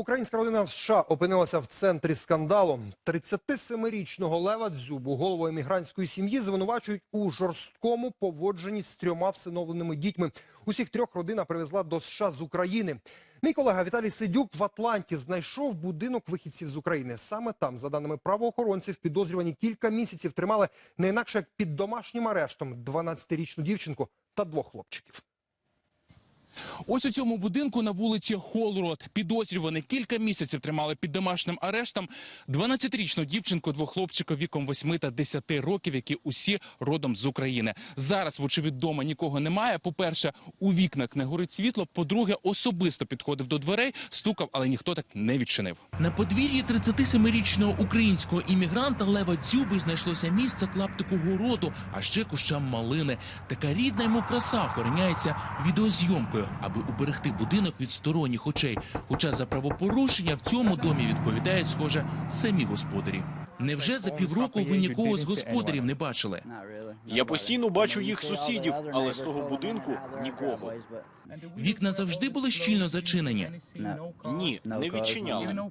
Українська родина в США опинилася в центрі скандалу. 37-річного Лева Дзюбу, голову емігрантської сім'ї, звинувачують у жорсткому поводженні з трьома всиновленими дітьми. Усіх трьох родина привезла до США з України. Мій колега Віталій Сидюк в Атланті знайшов будинок вихідців з України. Саме там, за даними правоохоронців, підозрювані кілька місяців тримали не інакше як під домашнім арештом 12-річну дівчинку та двох хлопчиків. Ось у цьому будинку на вулиці Холрод підозрювані кілька місяців тримали під домашнім арештом 12-річну дівчинку, двох хлопчиків віком 8 та 10 років, які усі родом з України. Зараз, вочевидь, вдома нікого немає. По-перше, у вікнах не горить світло. По-друге, особисто підходив до дверей, стукав, але ніхто так не відчинив. На подвір'ї 37-річного українського іммігранта Лева Дзюби знайшлося місце клаптику городу, а ще кущам малини. Така рідна йому краса охороняється відеозйомкою, аби уберегти будинок від сторонніх очей. Хоча за правопорушення в цьому домі відповідають, схоже, самі господарі. Невже за півроку ви нікого з господарів не бачили? Я постійно бачу їх сусідів, але з того будинку нікого. Вікна завжди були щільно зачинені. Ні, не відчиняли.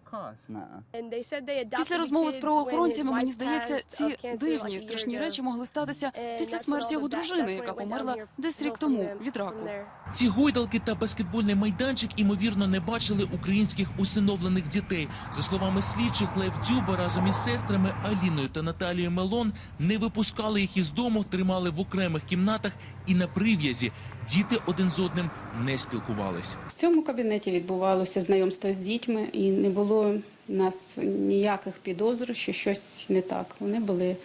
Після розмови з правоохоронцями, мені здається, ці дивні страшні речі могли статися після смерті його дружини, яка померла десь рік тому від раку. Ці гойдалки та баскетбольний майданчик імовірно не бачили українських усиновлених дітей. За словами слідчих, Лев Дзюба разом із сестрами Аліною та Наталією Мелон не випускали їх із дому, тримали в окремих кімнатах і на прив'язі. Діти один з одним не спілкувались. В цьому кабінеті відбувалося знайомство з дітьми, і не було в нас ніяких підозр, що щось не так. Вони були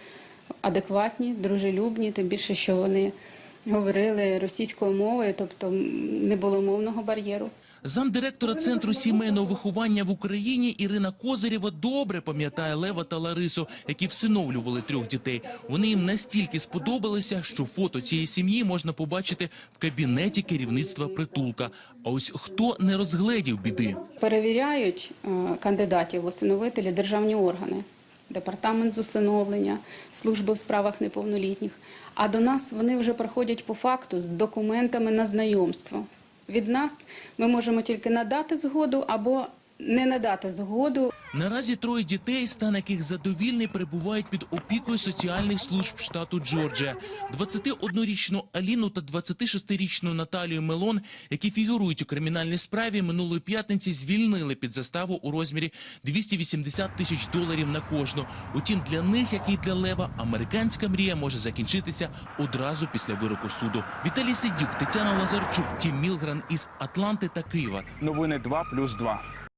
адекватні, дружелюбні, тим більше, що вони говорили російською мовою, тобто не було мовного бар'єру. Замдиректора центру сімейного виховання в Україні Ірина Козирєва добре пам'ятає Лева та Ларису, які всиновлювали трьох дітей. Вони їм настільки сподобалися, що фото цієї сім'ї можна побачити в кабінеті керівництва притулка. А ось хто не розгледів біди. Перевіряють е, кандидатів усиновителі державні органи, департамент з усиновлення, служби в справах неповнолітніх. А до нас вони вже приходять по факту з документами на знайомство. Від нас ми можемо тільки надати згоду або не надати згоду. Наразі троє дітей, стан яких задовільний, перебувають під опікою соціальних служб штату Джорджія. 21-річну Аліну та 26-річну Наталію Мелон, які фігурують у кримінальній справі, минулої п'ятниці звільнили під заставу у розмірі 280 тисяч доларів на кожну. Утім, для них, як і для Лева, американська мрія може закінчитися одразу після вироку суду. Віталій Сидюк, Тетяна Лазарчук, Тім Мілгран із Атланти та Києва. Новини 2 плюс 2.